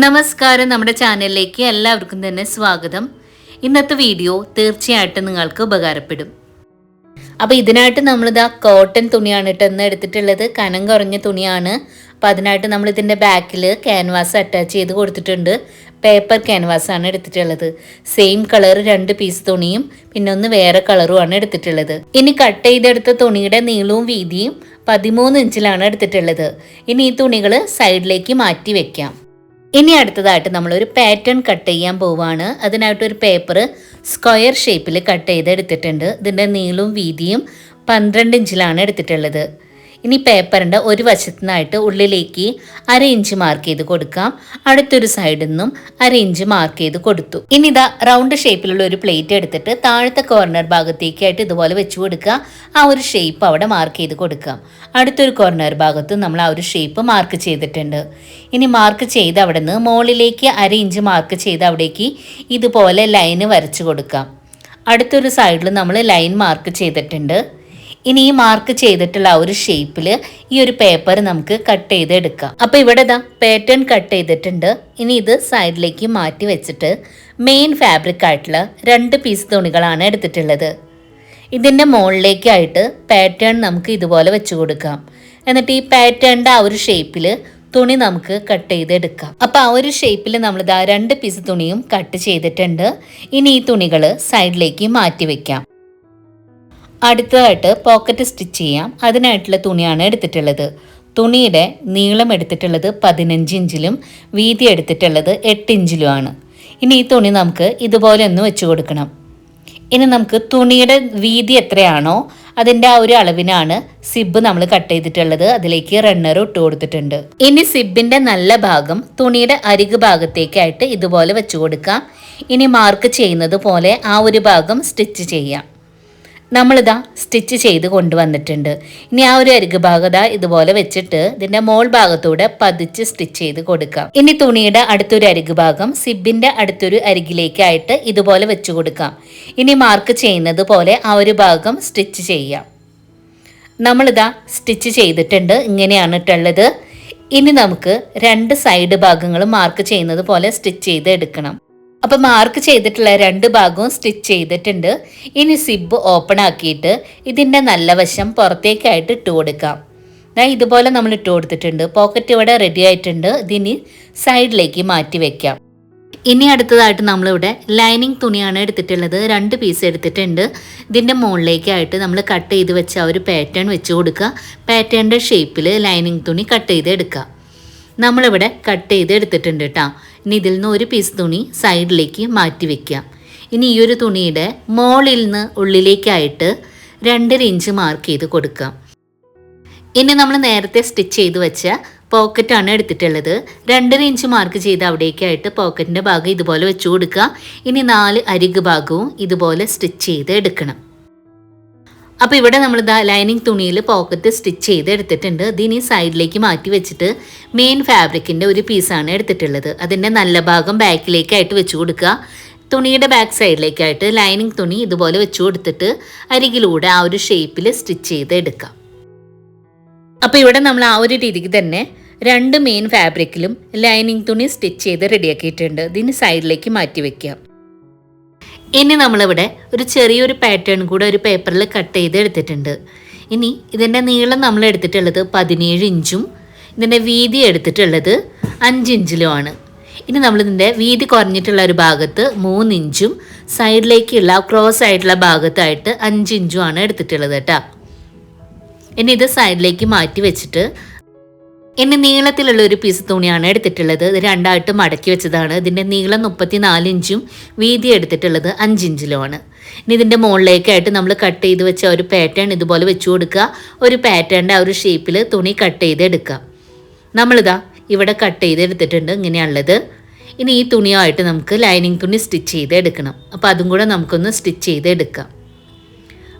നമസ്കാരം നമ്മുടെ ചാനലിലേക്ക് എല്ലാവർക്കും തന്നെ സ്വാഗതം. ഇന്നത്തെ വീഡിയോ തീർച്ചയായിട്ടും നിങ്ങൾക്ക് ഉപകാരപ്പെടും. അപ്പോൾ ഇതിനായിട്ട് നമ്മളിതാ കോട്ടൺ തുണിയാണ് കേട്ടോ ഇന്ന് എടുത്തിട്ടുള്ളത്. കനം കുറഞ്ഞ തുണിയാണ്. അപ്പോൾ അതിനായിട്ട് നമ്മൾ ഇതിന്റെ ബാക്കിൽ ക്യാൻവാസ് അറ്റാച്ച് ചെയ്ത് കൊടുത്തിട്ടുണ്ട്. പേപ്പർ ക്യാൻവാസ് ആണ് എടുത്തിട്ടുള്ളത്. സെയിം കളർ രണ്ട് പീസ് തുണിയും പിന്നെ ഒന്ന് വേറെ കളറുമാണ് എടുത്തിട്ടുള്ളത്. ഇനി കട്ട് ചെയ്തെടുത്ത തുണിയുടെ നീളവും വീതിയും പതിമൂന്ന് ഇഞ്ചിലാണ് എടുത്തിട്ടുള്ളത്. ഇനി ഈ തുണികൾ സൈഡിലേക്ക് മാറ്റി വെക്കാം. ഇനി അടുത്തതായിട്ട് നമ്മളൊരു പാറ്റേൺ കട്ട് ചെയ്യാൻ പോവാണ്. അതിനായിട്ട് ഒരു പേപ്പർ സ്ക്വയർ ഷേപ്പിൽ കട്ട് ചെയ്ത് എടുത്തിട്ടുണ്ട് ഇതിന്റെ നീളവും വീതിയും പന്ത്രണ്ട് ഇഞ്ചിലാണ് എടുത്തിട്ടുള്ളത്. ഇനി പേപ്പറിന്റെ ഒരു വശത്തു നിന്നായിട്ട് ഉള്ളിലേക്ക് അര ഇഞ്ച് മാർക്ക് ചെയ്ത് കൊടുക്കാം. അടുത്തൊരു സൈഡിൽ നിന്നും അര ഇഞ്ച് മാർക്ക് ചെയ്ത് കൊടുത്തു. ഇനി ഇതാ റൗണ്ട് ഷേപ്പിലുള്ള ഒരു പ്ലേറ്റ് എടുത്തിട്ട് താഴത്തെ കോർണർ ഭാഗത്തേക്കായിട്ട് ഇതുപോലെ വെച്ച് കൊടുക്കുക. ആ ഒരു ഷേപ്പ് അവിടെ മാർക്ക് ചെയ്ത് കൊടുക്കാം. അടുത്തൊരു കോർണർ ഭാഗത്ത് നമ്മൾ ആ ഒരു ഷേപ്പ് മാർക്ക് ചെയ്തിട്ടുണ്ട്. ഇനി മാർക്ക് ചെയ്ത് അവിടെ നിന്ന് മുകളിലേക്ക് അര ഇഞ്ച് മാർക്ക് ചെയ്ത് അവിടേക്ക് ഇതുപോലെ ലൈന് വരച്ച് കൊടുക്കാം. അടുത്തൊരു സൈഡിൽ നമ്മൾ ലൈൻ മാർക്ക് ചെയ്തിട്ടുണ്ട്. ഇനി ഈ മാർക്ക് ചെയ്തിട്ടുള്ള ഒരു ഷേപ്പിൽ ഈ ഒരു പേപ്പർ നമുക്ക് കട്ട് ചെയ്ത് എടുക്കാം അപ്പോൾ ഇവിടെ ഇതാ പാറ്റേൺ കട്ട് ചെയ്തിട്ടുണ്ട്. ഇനി ഇത് സൈഡിലേക്ക് മാറ്റി വെച്ചിട്ട് മെയിൻ ഫാബ്രിക് ആയിട്ടുള്ള രണ്ട് പീസ് തുണികളാണ് എടുത്തിട്ടുള്ളത്. ഇതിന്റെ മുകളിലേക്കായിട്ട് പാറ്റേൺ നമുക്ക് ഇതുപോലെ വെച്ച് കൊടുക്കാം. എന്നിട്ട് ഈ പാറ്റേണിന്റെ ആ ഒരു ഷേപ്പിൽ തുണി നമുക്ക് കട്ട് ചെയ്തെടുക്കാം. അപ്പോൾ ആ ഒരു ഷേപ്പിൽ നമ്മൾ ഇതാ രണ്ട് പീസ് തുണിയും കട്ട് ചെയ്തിട്ടുണ്ട്. ഇനി ഈ തുണികൾ സൈഡിലേക്ക് മാറ്റി വെക്കാം. അടുത്തതായിട്ട് പോക്കറ്റ് സ്റ്റിച്ച് ചെയ്യാം. അതിനായിട്ടുള്ള തുണിയാണ് എടുത്തിട്ടുള്ളത്. തുണിയുടെ നീളം എടുത്തിട്ടുള്ളത് പതിനഞ്ച് ഇഞ്ചിലും വീതി എടുത്തിട്ടുള്ളത് എട്ട് ഇഞ്ചിലുമാണ്. ഇനി ഈ തുണി നമുക്ക് ഇതുപോലെ ഒന്ന് വെച്ച് കൊടുക്കണം. ഇനി നമുക്ക് തുണിയുടെ വീതി എത്രയാണോ അതിന്റെ ആ ഒരു അളവിനാണ് സിബ് നമ്മൾ കട്ട് ചെയ്തിട്ടുള്ളത്. അതിലേക്ക് റണ്ണർ ഇട്ട് കൊടുത്തിട്ടുണ്ട്. ഇനി സിബിന്റെ നല്ല ഭാഗം തുണിയുടെ അരികു ഭാഗത്തേക്കായിട്ട് ഇതുപോലെ വെച്ച് കൊടുക്കാം. ഇനി മാർക്ക് ചെയ്യുന്നത് പോലെ ആ ഒരു ഭാഗം സ്റ്റിച്ച് ചെയ്യാം. നമ്മളിതാ സ്റ്റിച്ച് ചെയ്ത് കൊണ്ടുവന്നിട്ടുണ്ട്. ഇനി ആ ഒരു അരികു ഭാഗത ഇതുപോലെ വെച്ചിട്ട് ഇതിന്റെ മോൾ ഭാഗത്തൂടെ പതിച്ച് സ്റ്റിച്ച് ചെയ്ത് കൊടുക്കാം. ഇനി തുണിയുടെ അടുത്തൊരു അരികു ഭാഗം സിബിന്റെ അടുത്തൊരു അരികിലേക്കായിട്ട് ഇതുപോലെ വെച്ച് കൊടുക്കാം. ഇനി മാർക്ക് ചെയ്യുന്നത് പോലെ ആ ഒരു ഭാഗം സ്റ്റിച്ച് ചെയ്യാം. നമ്മളിതാ സ്റ്റിച്ച് ചെയ്തിട്ടുണ്ട്. ഇങ്ങനെയാണ് ഇട്ടുള്ളത് ഇനി നമുക്ക് രണ്ട് സൈഡ് ഭാഗങ്ങളും മാർക്ക് ചെയ്യുന്നത് പോലെ സ്റ്റിച്ച് ചെയ്ത് എടുക്കണം. അപ്പോൾ മാർക്ക് ചെയ്തിട്ടുള്ള രണ്ട് ഭാഗവും സ്റ്റിച്ച് ചെയ്തിട്ടുണ്ട്. ഇനി സിബ് ഓപ്പൺ ആക്കിയിട്ട് ഇതിന്റെ നല്ല വശം പുറത്തേക്കായിട്ട് ഇട്ട് കൊടുക്കാം. ഞാൻ ഇതുപോലെ നമ്മൾ ഇട്ട് കൊടുത്തിട്ടുണ്ട്. പോക്കറ്റ് ഇവിടെ റെഡി ആയിട്ടുണ്ട്. ഇതിനി സൈഡിലേക്ക് മാറ്റി വെക്കാം. ഇനി അടുത്തതായിട്ട് നമ്മളിവിടെ ലൈനിങ് തുണിയാണ് എടുത്തിട്ടുള്ളത്. രണ്ട് പീസ് എടുത്തിട്ടുണ്ട്. ഇതിന്റെ മുകളിലേക്കായിട്ട് നമ്മൾ കട്ട് ചെയ്ത് വെച്ച ഒരു പാറ്റേൺ വെച്ച് കൊടുക്കുക. പാറ്റേണിന്റെ ഷേപ്പിൽ ലൈനിങ് തുണി കട്ട് ചെയ്ത് എടുക്കുക. നമ്മളിവിടെ കട്ട് ചെയ്ത് എടുത്തിട്ടുണ്ട് കേട്ടോ ഇനി ഇതിൽ നിന്ന് ഒരു പീസ് തുണി സൈഡിലേക്ക് മാറ്റി വെക്കാം. ഇനി ഈ ഒരു തുണിയുടെ മോളിൽ നിന്ന് ഉള്ളിലേക്കായിട്ട് രണ്ടര ഇഞ്ച് മാർക്ക് ചെയ്ത് കൊടുക്കാം. ഇനി നമ്മൾ നേരത്തെ സ്റ്റിച്ച് ചെയ്ത് വെച്ച പോക്കറ്റാണ് എടുത്തിട്ടുള്ളത്. രണ്ടര ഇഞ്ച് മാർക്ക് ചെയ്ത് അവിടേക്കായിട്ട് പോക്കറ്റിന്റെ ഭാഗം ഇതുപോലെ വെച്ച് കൊടുക്കുക. ഇനി നാല് അരിക് ഭാഗവും ഇതുപോലെ സ്റ്റിച്ച് ചെയ്ത് എടുക്കണം. അപ്പോൾ ഇവിടെ നമ്മൾ ഇതാ ലൈനിങ് തുണിയിൽ പോക്കറ്റ് സ്റ്റിച്ച് ചെയ്ത് എടുത്തിട്ടുണ്ട്. ഇതിനി സൈഡിലേക്ക് മാറ്റി വെച്ചിട്ട് മെയിൻ ഫാബ്രിക്കിന്റെ ഒരു പീസാണ് എടുത്തിട്ടുള്ളത്. അതിന്റെ നല്ല ഭാഗം ബാക്കിലേക്കായിട്ട് വെച്ച് കൊടുക്കുക. തുണിയുടെ ബാക്ക് സൈഡിലേക്കായിട്ട് ലൈനിങ് തുണി ഇതുപോലെ വെച്ച് കൊടുത്തിട്ട് അരികിലൂടെ ആ ഒരു ഷേപ്പിൽ സ്റ്റിച്ച് ചെയ്ത് എടുക്കാം അപ്പോൾ ഇവിടെ നമ്മൾ ആ ഒരു രീതിക്ക് തന്നെ രണ്ട് മെയിൻ ഫാബ്രിക്കിലും ലൈനിങ് തുണി സ്റ്റിച്ച് ചെയ്ത് റെഡിയാക്കിയിട്ടുണ്ട് ഇതിന് സൈഡിലേക്ക് മാറ്റി വെക്കാം ഇനി നമ്മളിവിടെ ഒരു ചെറിയൊരു പാറ്റേൺ കൂടെ ഒരു പേപ്പറിൽ കട്ട് ചെയ്ത് എടുത്തിട്ടുണ്ട്. ഇനി ഇതിന്റെ നീളം നമ്മൾ എടുത്തിട്ടുള്ളത് പതിനേഴ് ഇഞ്ചും ഇതിന്റെ വീതി എടുത്തിട്ടുള്ളത് അഞ്ച് ഇഞ്ചിലുമാണ് ഇനി നമ്മളിതിന്റെ വീതി കുറഞ്ഞിട്ടുള്ള ഒരു ഭാഗത്ത് മൂന്ന് ഇഞ്ചും സൈഡിലേക്കുള്ള ക്രോസ് ആയിട്ടുള്ള ഭാഗത്തായിട്ട് അഞ്ച് ഇഞ്ചുമാണ് എടുത്തിട്ടുള്ളത് കേട്ടോ. ഇനി ഇത് സൈഡിലേക്ക് മാറ്റി വെച്ചിട്ട് ഇനി നീളത്തിലുള്ള ഒരു പീസ് തുണിയാണ് എടുത്തിട്ടുള്ളത്. ഇത് രണ്ടായിട്ട് മടക്കി വെച്ചതാണ്. ഇതിന്റെ നീളം മുപ്പത്തി നാല് ഇഞ്ചും വീതി എടുത്തിട്ടുള്ളത് അഞ്ചിഞ്ചിലുമാണ് ഇനി ഇതിന്റെ മുകളിലേക്കായിട്ട് നമ്മൾ കട്ട് ചെയ്ത് വെച്ച ഒരു പാറ്റേൺ ഇതുപോലെ വെച്ചു കൊടുക്കുക. ഒരു പാറ്റേണിന്റെ ആ ഒരു ഷേപ്പിൽ തുണി കട്ട് ചെയ്ത് എടുക്കുക. നമ്മളിതാ ഇവിടെ കട്ട് ചെയ്ത് എടുത്തിട്ടുണ്ട്. ഇങ്ങനെയുള്ളത് ഇനി ഈ തുണിയായിട്ട് നമുക്ക് ലൈനിങ് തുണി സ്റ്റിച്ച് ചെയ്ത് എടുക്കണം. അപ്പോൾ അതും കൂടെ നമുക്കൊന്ന് സ്റ്റിച്ച് ചെയ്ത് എടുക്കാം.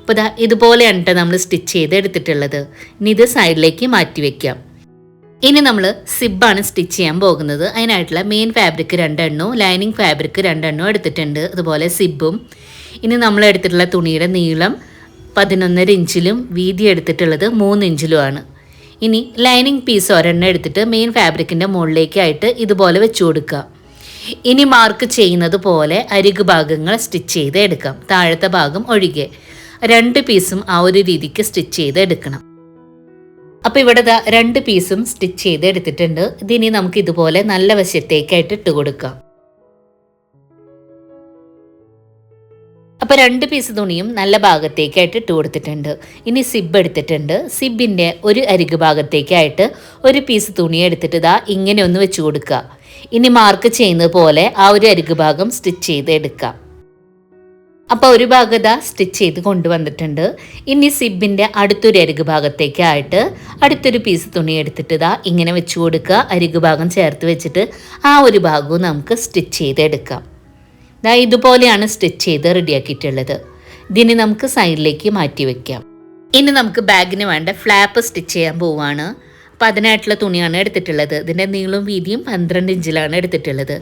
അപ്പോൾ ഇതാ ഇതുപോലെയാണ് കേട്ടോ നമ്മൾ സ്റ്റിച്ച് ചെയ്ത് എടുത്തിട്ടുള്ളത്. ഇനി ഇത് സൈഡിലേക്ക് മാറ്റി വെക്കാം. ഇനി നമ്മൾ സിബാണ് സ്റ്റിച്ച് ചെയ്യാൻ പോകുന്നത്. അതിനായിട്ടുള്ള മെയിൻ ഫാബ്രിക് രണ്ടെണ്ണവും ലൈനിങ് ഫാബ്രിക് രണ്ടെണ്ണവും എടുത്തിട്ടുണ്ട്. അതുപോലെ സിബും. ഇനി നമ്മൾ എടുത്തിട്ടുള്ള തുണിയുടെ നീളം പതിനൊന്നര ഇഞ്ചിലും വീതി എടുത്തിട്ടുള്ളത് മൂന്ന് ഇഞ്ചിലുമാണ്. ഇനി ലൈനിങ് പീസ് ഒരെണ്ണം എടുത്തിട്ട് മെയിൻ ഫാബ്രിക്കിന്റെ മുകളിലേക്കായിട്ട് ഇതുപോലെ വെച്ച് കൊടുക്കുക. ഇനി മാർക്ക് ചെയ്യുന്നത് പോലെ അരിക് ഭാഗങ്ങൾ സ്റ്റിച്ച് ചെയ്ത് എടുക്കാം. താഴത്തെ ഭാഗം ഒഴികെ. രണ്ട് പീസും ആ ഒരു രീതിക്ക് സ്റ്റിച്ച് ചെയ്ത് എടുക്കണം. അപ്പോൾ ഇവിടെ രണ്ട് പീസും സ്റ്റിച്ച് ചെയ്ത് എടുത്തിട്ടുണ്ട്. ഇതിനി നമുക്ക് ഇതുപോലെ നല്ല വശത്തേക്കായിട്ട് ഇട്ട് കൊടുക്കാം. അപ്പോൾ രണ്ട് പീസ് തുണിയും നല്ല ഭാഗത്തേക്കായിട്ട് ഇട്ട് കൊടുത്തിട്ടുണ്ട്. ഇനി സിബ് എടുത്തിട്ടുണ്ട്. സിബിന്റെ ഒരു അരികു ഭാഗത്തേക്കായിട്ട് ഒരു പീസ് തുണി എടുത്തിട്ട് ഇതാ ഇങ്ങനെ ഒന്ന് വെച്ച് കൊടുക്കുക. ഇനി മാർക്ക് ചെയ്യുന്നത് പോലെ ആ ഒരു അരികു ഭാഗം സ്റ്റിച്ച് ചെയ്ത് എടുക്കാം. അപ്പോൾ ഒരു ഭാഗത സ്റ്റിച്ച് ചെയ്ത് കൊണ്ടുവന്നിട്ടുണ്ട്. ഇനി സിബിന്റെ അടുത്തൊരു അരുക് ഭാഗത്തേക്കായിട്ട് അടുത്തൊരു പീസ് തുണി എടുത്തിട്ട് ഇതാ ഇങ്ങനെ വെച്ച് കൊടുക്കുക. അരുക് ഭാഗം ചേർത്ത് വെച്ചിട്ട് ആ ഒരു ഭാഗവും നമുക്ക് സ്റ്റിച്ച് ചെയ്തെടുക്കാം ഇതാ ഇതുപോലെയാണ് സ്റ്റിച്ച് ചെയ്ത് റെഡിയാക്കിയിട്ടുള്ളത്. ഇതിനെ നമുക്ക് സൈഡിലേക്ക് മാറ്റി വെക്കാം. ഇനി നമുക്ക് ബാഗിന് വേണ്ട ഫ്ലാപ്പ് സ്റ്റിച്ച് ചെയ്യാൻ പോവാണ്. അപ്പോൾ അതിനായിട്ടുള്ള തുണിയാണ് എടുത്തിട്ടുള്ളത്. ഇതിന്റെ നീളവും വീതിയും പന്ത്രണ്ട് ഇഞ്ചിലാണ് എടുത്തിട്ടുള്ളത്.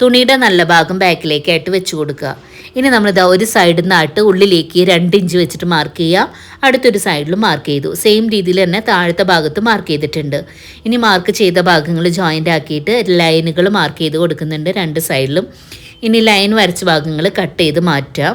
തുണിയുടെ നല്ല ഭാഗം ബാക്കിലേക്കായിട്ട് വെച്ച് കൊടുക്കുക. ഇനി നമ്മളിതാ ഒരു സൈഡിൽ നിന്നായിട്ട് ഉള്ളിലേക്ക് രണ്ട് ഇഞ്ച് വെച്ചിട്ട് മാർക്ക് ചെയ്യുക. അടുത്തൊരു സൈഡിലും മാർക്ക് ചെയ്തു. സെയിം രീതിയിൽ തന്നെ താഴത്തെ ഭാഗത്ത് മാർക്ക് ചെയ്തിട്ടുണ്ട്. ഇനി മാർക്ക് ചെയ്ത ഭാഗങ്ങൾ ജോയിന്റ് ആക്കിയിട്ട് ലൈനുകൾ മാർക്ക് ചെയ്ത് കൊടുക്കുന്നുണ്ട് രണ്ട് സൈഡിലും ഇനി ലൈൻ വരച്ച ഭാഗങ്ങൾ കട്ട് ചെയ്ത് മാറ്റുക.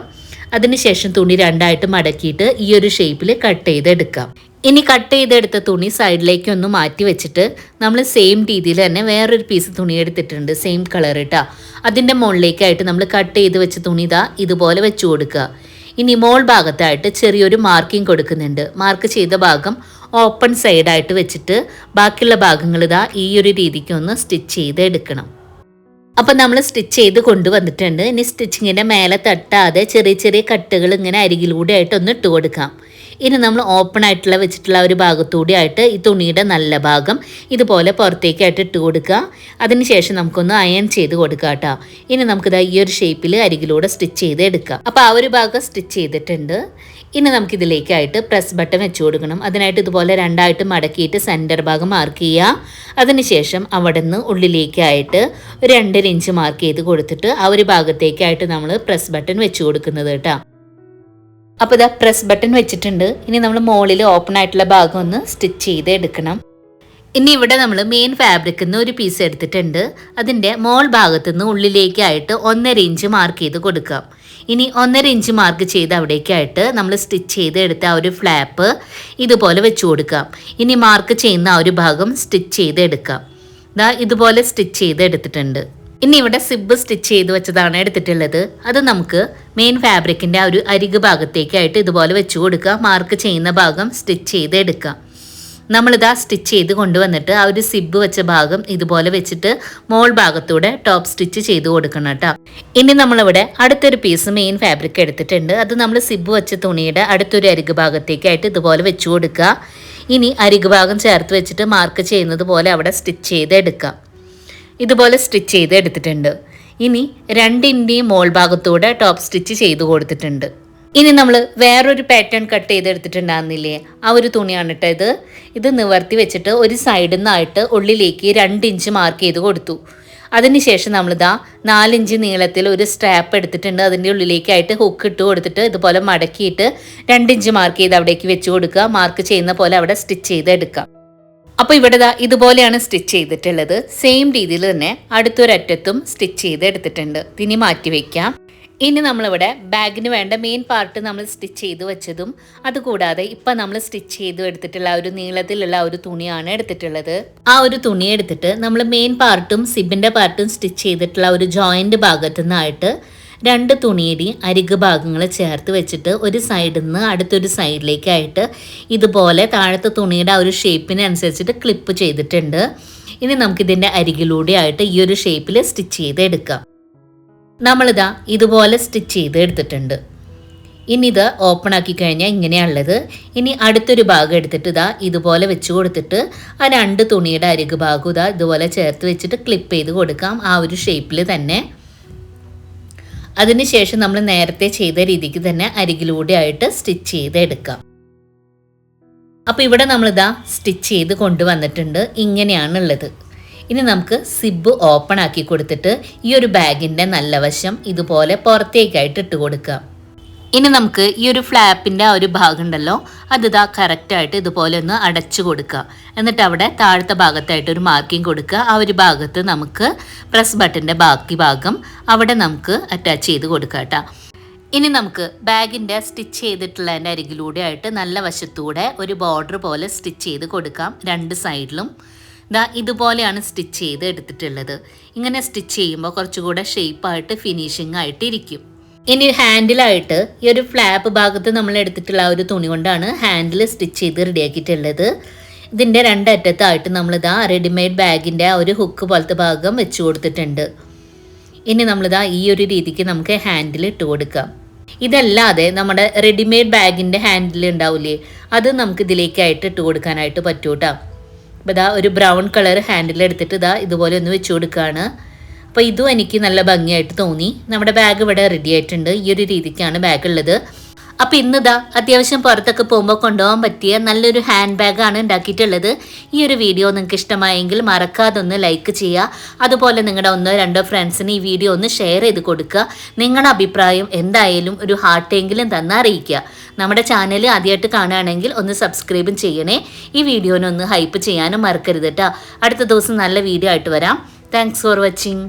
അതിനുശേഷം തുണി രണ്ടായിട്ട് മടക്കിയിട്ട് ഈ ഒരു ഷേപ്പിൽ കട്ട് ചെയ്ത് ചെയ്തെടുക്കാം ഇനി കട്ട് ചെയ്തെടുത്ത തുണി സൈഡിലേക്ക് ഒന്ന് മാറ്റി വെച്ചിട്ട് നമ്മൾ സെയിം രീതിയിൽ തന്നെ വേറൊരു പീസ് തുണി എടുത്തിട്ടുണ്ട് സെയിം കളർ ഇട്ടാ. അതിന്റെ മുകളിലേക്കായിട്ട് നമ്മൾ കട്ട് ചെയ്ത് വെച്ച തുണി ഇതാ ഇതുപോലെ വെച്ചു കൊടുക്കുക. ഇനി മോൾ ഭാഗത്തായിട്ട് ചെറിയൊരു മാർക്കിംഗ് കൊടുക്കുന്നുണ്ട്. മാർക്ക് ചെയ്ത ഭാഗം ഓപ്പൺ സൈഡായിട്ട് വെച്ചിട്ട് ബാക്കിയുള്ള ഭാഗങ്ങൾ ഇതാ ഈ ഒരു രീതിക്ക് ഒന്ന് സ്റ്റിച്ച് ചെയ്ത് എടുക്കണം. അപ്പം നമ്മൾ സ്റ്റിച്ച് ചെയ്ത് കൊണ്ടുവന്നിട്ടുണ്ട് ഇനി സ്റ്റിച്ചിങ്ങിന്റെ മേലെ തട്ടാതെ ചെറിയ ചെറിയ കട്ടുകൾ ഇങ്ങനെ അരികിലൂടെ ആയിട്ട് ഒന്ന് ഇട്ട് കൊടുക്കാം. ഇനി നമ്മൾ ഓപ്പൺ ആയിട്ടുള്ള വെച്ചിട്ടുള്ള ഒരു ഭാഗത്തൂടി ആയിട്ട് ഈ തുണിയുടെ നല്ല ഭാഗം ഇതുപോലെ പുറത്തേക്കായിട്ട് ഇട്ട് കൊടുക്കുക. അതിനുശേഷം നമുക്കൊന്ന് അയൺ ചെയ്ത് കൊടുക്കുക കേട്ടോ. ഇനി നമുക്കിത് ഈ ഒരു ഷേപ്പിൽ അരികിലൂടെ സ്റ്റിച്ച് ചെയ്ത് എടുക്കാം. അപ്പോൾ ആ ഒരു ഭാഗം സ്റ്റിച്ച് ചെയ്തിട്ടുണ്ട്. ഇനി നമുക്കിതിലേക്കായിട്ട് പ്രസ് ബട്ടൺ വെച്ച് കൊടുക്കണം. അതിനായിട്ട് ഇതുപോലെ രണ്ടായിട്ട് മടക്കിയിട്ട് സെന്റർ ഭാഗം മാർക്ക് ചെയ്യുക. അതിനുശേഷം അവിടെ നിന്ന് ഉള്ളിലേക്കായിട്ട് രണ്ടര ഇഞ്ച് മാർക്ക് ചെയ്ത് കൊടുത്തിട്ട് ആ ഒരു ഭാഗത്തേക്കായിട്ട് നമ്മൾ പ്രസ് ബട്ടൺ വെച്ച് കൊടുക്കുന്നത് കേട്ടോ. അപ്പോൾ ഇതാ പ്രസ് ബട്ടൺ വെച്ചിട്ടുണ്ട്. ഇനി നമ്മൾ മുകളിൽ ഓപ്പൺ ആയിട്ടുള്ള ഭാഗം ഒന്ന് സ്റ്റിച്ച് ചെയ്ത് എടുക്കണം. ഇനി ഇവിടെ നമ്മൾ മെയിൻ ഫാബ്രിക്കിൽ നിന്ന് ഒരു പീസ് എടുത്തിട്ടുണ്ട്. അതിന്റെ മോൾ ഭാഗത്തു നിന്ന് ഉള്ളിലേക്കായിട്ട് ഒന്നര ഇഞ്ച് മാർക്ക് ചെയ്ത് കൊടുക്കാം ഇനി ഒന്നര ഇഞ്ച് മാർക്ക് ചെയ്ത് അവിടേക്കായിട്ട് നമ്മൾ സ്റ്റിച്ച് ചെയ്ത് എടുത്ത ആ ഒരു ഫ്ലാപ്പ് ഇതുപോലെ വെച്ച് കൊടുക്കാം ഇനി മാർക്ക് ചെയ്യുന്ന ആ ഒരു ഭാഗം സ്റ്റിച്ച് ചെയ്ത് എടുക്കാം ഇതുപോലെ സ്റ്റിച്ച് ചെയ്ത് എടുത്തിട്ടുണ്ട്. ഇനി ഇവിടെ സിബ് സ്റ്റിച്ച് ചെയ്ത് വെച്ചതാണ് എടുത്തിട്ടുള്ളത്. അത് നമുക്ക് മെയിൻ ഫാബ്രിക്കിന്റെ ആ ഒരു അരികു ഭാഗത്തേക്കായിട്ട് ഇതുപോലെ വെച്ച് കൊടുക്കുക. മാർക്ക് ചെയ്യുന്ന ഭാഗം സ്റ്റിച്ച് ചെയ്ത് എടുക്കാം നമ്മളിതാ സ്റ്റിച്ച് ചെയ്ത് കൊണ്ടുവന്നിട്ട് ആ ഒരു സിബ് വെച്ച ഭാഗം ഇതുപോലെ വെച്ചിട്ട് മോൾ ഭാഗത്തൂടെ ടോപ്പ് സ്റ്റിച്ച് ചെയ്ത് കൊടുക്കണം കേട്ടോ. ഇനി നമ്മളിവിടെ അടുത്തൊരു പീസ് മെയിൻ ഫാബ്രിക് എടുത്തിട്ടുണ്ട്. അത് നമ്മൾ സിബ് വെച്ച തുണിയുടെ അടുത്തൊരു അരികു ഭാഗത്തേക്കായിട്ട് ഇതുപോലെ വെച്ച് കൊടുക്കുക. ഇനി അരികു ഭാഗം ചേർത്ത് വെച്ചിട്ട് മാർക്ക് ചെയ്യുന്നത് പോലെ അവിടെ സ്റ്റിച്ച് ചെയ്ത് എടുക്കാം ഇതുപോലെ സ്റ്റിച്ച് ചെയ്ത് എടുത്തിട്ടുണ്ട്. ഇനി രണ്ടിന്റെയും മോൾ ഭാഗത്തൂടെ ടോപ്പ് സ്റ്റിച്ച് ചെയ്ത് കൊടുത്തിട്ടുണ്ട്. ഇനി നമ്മൾ വേറൊരു പാറ്റേൺ കട്ട് ചെയ്തെടുത്തിട്ടുണ്ടാകുന്നില്ലേ ആ ഒരു തുണിയാണ് കേട്ടോ ഇത്. ഇത് നിവർത്തി വെച്ചിട്ട് ഒരു സൈഡിൽ നിന്നായിട്ട് ഉള്ളിലേക്ക് രണ്ട് ഇഞ്ച് മാർക്ക് ചെയ്ത് കൊടുത്തു. അതിനുശേഷം നമ്മളിതാ നാലിഞ്ച് നീളത്തിൽ ഒരു സ്ട്രാപ്പ് എടുത്തിട്ടുണ്ട്. അതിന്റെ ഉള്ളിലേക്കായിട്ട് ഹുക്ക് ഇട്ട് കൊടുത്തിട്ട് ഇതുപോലെ മടക്കിയിട്ട് രണ്ടിഞ്ച് മാർക്ക് ചെയ്ത് അവിടേക്ക് വെച്ച് കൊടുക്കുക. മാർക്ക് ചെയ്യുന്ന പോലെ അവിടെ സ്റ്റിച്ച് ചെയ്ത് എടുക്കാം അപ്പോൾ ഇവിടെ ഇതുപോലെയാണ് സ്റ്റിച്ച് ചെയ്തിട്ടുള്ളത്. സെയിം രീതിയിൽ തന്നെ അടുത്തൊരറ്റത്തും സ്റ്റിച്ച് ചെയ്ത് എടുത്തിട്ടുണ്ട് ഇനി മാറ്റി വയ്ക്കാം ഇനി നമ്മളിവിടെ ബാഗിന് വേണ്ട മെയിൻ പാർട്ട് നമ്മൾ സ്റ്റിച്ച് ചെയ്ത് വെച്ചതും അതുകൂടാതെ ഇപ്പം നമ്മൾ സ്റ്റിച്ച് ചെയ്ത് എടുത്തിട്ടുള്ള ഒരു നീളത്തിലുള്ള ഒരു തുണിയാണ് എടുത്തിട്ടുള്ളത്. ആ ഒരു തുണി എടുത്തിട്ട് നമ്മൾ മെയിൻ പാർട്ടും സിബിന്റെ പാർട്ടും സ്റ്റിച്ച് ചെയ്തിട്ടുള്ള ഒരു ജോയിന്റ് ഭാഗത്തു നിന്നായിട്ട് രണ്ട് തുണിയുടെ അരികു ഭാഗങ്ങൾ ചേർത്ത് വെച്ചിട്ട് ഒരു സൈഡിൽ നിന്ന് അടുത്തൊരു സൈഡിലേക്കായിട്ട് ഇതുപോലെ താഴത്തെ തുണിയുടെ ആ ഒരു ഷേപ്പിനനുസരിച്ചിട്ട് ക്ലിപ്പ് ചെയ്തിട്ടുണ്ട്. ഇനി നമുക്കിതിന്റെ അരികിലൂടെ ആയിട്ട് ഈ ഒരു ഷേപ്പിൽ സ്റ്റിച്ച് ചെയ്ത് എടുക്കാം നമ്മളിതാ ഇതുപോലെ സ്റ്റിച്ച് ചെയ്ത് എടുത്തിട്ടുണ്ട് ഇനി ഇത് ഓപ്പൺ ആക്കി കഴിഞ്ഞാൽ ഇങ്ങനെയാണുള്ളത് ഇനി അടുത്തൊരു ഭാഗം എടുത്തിട്ട് ഇതാ ഇതുപോലെ വെച്ച് കൊടുത്തിട്ട് ആ രണ്ട് തുണിയുടെ അരികു ഭാഗം ഇതാ ഇതുപോലെ ചേർത്ത് വെച്ചിട്ട് ക്ലിപ്പ് ചെയ്ത് കൊടുക്കാം. ആ ഒരു ഷേപ്പിൽ തന്നെ. അതിനുശേഷം നമ്മൾ നേരത്തെ ചെയ്ത രീതിക്ക് തന്നെ അരികിലൂടെ ആയിട്ട് സ്റ്റിച്ച് ചെയ്ത് എടുക്കാം. അപ്പോൾ ഇവിടെ നമ്മളിതാ സ്റ്റിച്ച് ചെയ്ത് കൊണ്ടുവന്നിട്ടുണ്ട്. ഇങ്ങനെയാണുള്ളത്. ഇനി നമുക്ക് സിബ് ഓപ്പൺ ആക്കി കൊടുത്തിട്ട് ഈ ഒരു ബാഗിന്റെ നല്ല വശം ഇതുപോലെ പുറത്തേക്കായിട്ട് ഇട്ട് കൊടുക്കാം. ഇനി നമുക്ക് ഈ ഒരു ഫ്ലാപ്പിന്റെ ആ ഒരു ഭാഗം ഉണ്ടല്ലോ അത് ഇതാ കറക്റ്റായിട്ട് ഇതുപോലെ ഒന്ന് അടച്ചു കൊടുക്കുക. എന്നിട്ട് അവിടെ താഴത്തെ ഭാഗത്തായിട്ട് ഒരു മാർക്കിംഗ് കൊടുക്കുക. ആ ഒരു ഭാഗത്ത് നമുക്ക് പ്രസ് ബട്ടന്റെ ബാക്കി ഭാഗം അവിടെ നമുക്ക് അറ്റാച്ച് ചെയ്ത് കൊടുക്കുക കേട്ടോ. ഇനി നമുക്ക് ബാഗിന്റെ സ്റ്റിച്ച് ചെയ്തിട്ടുള്ളതിന്റെ അരികിലൂടെ ആയിട്ട് നല്ല വശത്തൂടെ ഒരു ബോർഡർ പോലെ സ്റ്റിച്ച് ചെയ്ത് കൊടുക്കാം രണ്ട് സൈഡിലും. ദാ ഇതുപോലെയാണ് സ്റ്റിച്ച് ചെയ്ത് എടുത്തിട്ടുള്ളത്. ഇങ്ങനെ സ്റ്റിച്ച് ചെയ്യുമ്പോൾ കുറച്ചുകൂടെ ഷേപ്പായിട്ട് ഫിനിഷിംഗ് ആയിട്ട് ഇരിക്കും ഇനി ഹാൻഡിലായിട്ട് ഈ ഒരു ഫ്ലാപ്പ് ഭാഗത്ത് നമ്മൾ എടുത്തിട്ടുള്ള ഒരു തുണി കൊണ്ടാണ് ഹാൻഡിൽ സ്റ്റിച്ച് ചെയ്ത് റെഡിയാക്കിയിട്ടുള്ളത്. ഇതിന്റെ രണ്ടറ്റത്തായിട്ട് നമ്മളിതാ റെഡിമെയ്ഡ് ബാഗിന്റെ ആ ഒരു ഹുക്ക് പോലത്തെ ഭാഗം വെച്ച് കൊടുത്തിട്ടുണ്ട്. ഇനി നമ്മളിതാ ഈ ഒരു രീതിക്ക് നമുക്ക് ഹാൻഡിൽ ഇട്ട് കൊടുക്കാം. ഇതല്ലാതെ നമ്മുടെ റെഡിമെയ്ഡ് ബാഗിന്റെ ഹാൻഡിൽ ഉണ്ടാവില്ലേ അത് നമുക്ക് ഇതിലേക്കായിട്ട് ഇട്ട് കൊടുക്കാനായിട്ട് പറ്റൂട്ടാ. അപ്പോൾ ഇതാ ഒരു ബ്രൗൺ കളർ ഹാൻഡിൽ എടുത്തിട്ട് ഇതാ ഇതുപോലെ ഒന്ന് വെച്ച് കൊടുക്കുകയാണ് അപ്പോൾ ഇതും എനിക്ക് നല്ല ഭംഗിയായിട്ട് തോന്നി. നമ്മുടെ ബാഗ് ഇവിടെ റെഡി ആയിട്ടുണ്ട്. ഈ ഒരു രീതിക്കാണ് ബാഗ് ഉള്ളത്. അപ്പം ഇന്നിതാ അത്യാവശ്യം പുറത്തൊക്കെ പോകുമ്പോൾ കൊണ്ടുപോകാൻ പറ്റിയ നല്ലൊരു ഹാൻഡ് ബാഗാണ് ഉണ്ടാക്കിയിട്ടുള്ളത്. ഈ ഒരു വീഡിയോ നിങ്ങൾക്ക് ഇഷ്ടമായെങ്കിൽ മറക്കാതെ ഒന്ന് ലൈക്ക് ചെയ്യുക. അതുപോലെ നിങ്ങളുടെ ഒന്നോ രണ്ടോ ഫ്രണ്ട്സിന് ഈ വീഡിയോ ഒന്ന് ഷെയർ ചെയ്ത് കൊടുക്കുക. നിങ്ങളുടെ അഭിപ്രായം എന്തായാലും ഒരു ഹാർട്ടെങ്കിലും തന്ന് അറിയിക്കുക. നമ്മുടെ ചാനൽ ആദ്യമായിട്ട് കാണുകയാണെങ്കിൽ ഒന്ന് സബ്സ്ക്രൈബും ചെയ്യണേ. ഈ വീഡിയോനൊന്ന് ഹൈപ്പ് ചെയ്യാനും മറക്കരുത് കേട്ടോ അടുത്ത ദിവസം നല്ല വീഡിയോ ആയിട്ട് വരാം. Thanks for watching